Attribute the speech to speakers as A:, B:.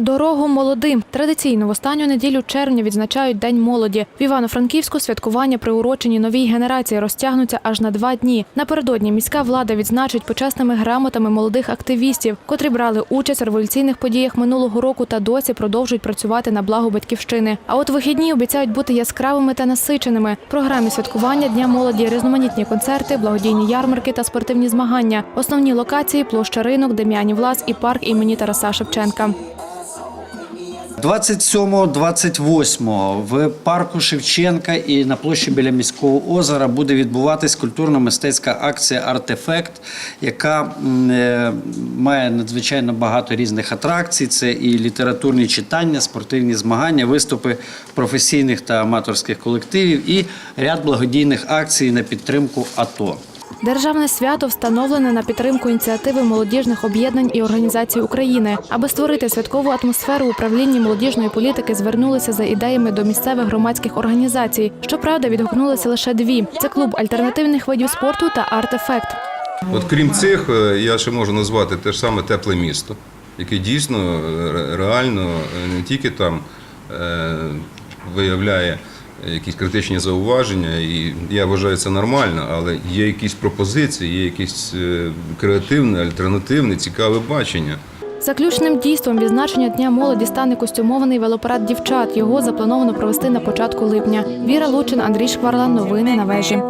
A: Дорогу молодим. Традиційно в останню неділю червня відзначають День молоді. В Івано-Франківську святкування приурочені новій генерації розтягнуться аж на два дні. Напередодні міська влада відзначить почесними грамотами молодих активістів, котрі брали участь у революційних подіях минулого року та досі продовжують працювати на благо батьківщини. А от вихідні обіцяють бути яскравими та насиченими. В програмі святкування Дня молоді різноманітні концерти, благодійні ярмарки та спортивні змагання. Основні локації площа ринок, Дем'янів Лаз і парк імені Тараса Шевченка.
B: 27-28 в парку Шевченка і на площі біля міського озера буде відбуватись культурно-мистецька акція Артефект, яка е, має надзвичайно багато різних атракцій. Це і літературні читання, спортивні змагання, виступи професійних та аматорських колективів і ряд благодійних акцій на підтримку АТО.
A: Державне свято встановлене на підтримку ініціативи молодіжних об'єднань і організацій України. Аби створити святкову атмосферу управлінні молодіжної політики, звернулися за ідеями до місцевих громадських організацій. Щоправда, відгукнулися лише дві: це клуб альтернативних видів спорту та артефект.
C: От крім цих, е, я ще можу назвати те ж саме тепле місто, яке дійсно е, реально е, не тільки там виявляє якісь критичні зауваження, і я вважаю це нормально, але є якісь пропозиції, є якесь е, креативне, альтернативне, цікаве бачення.
A: Заключним дійством відзначення Дня молоді стане костюмований велопарад дівчат. Його заплановано провести на початку липня. Віра Лучин, Андрій Шкварла. Новини на вежі.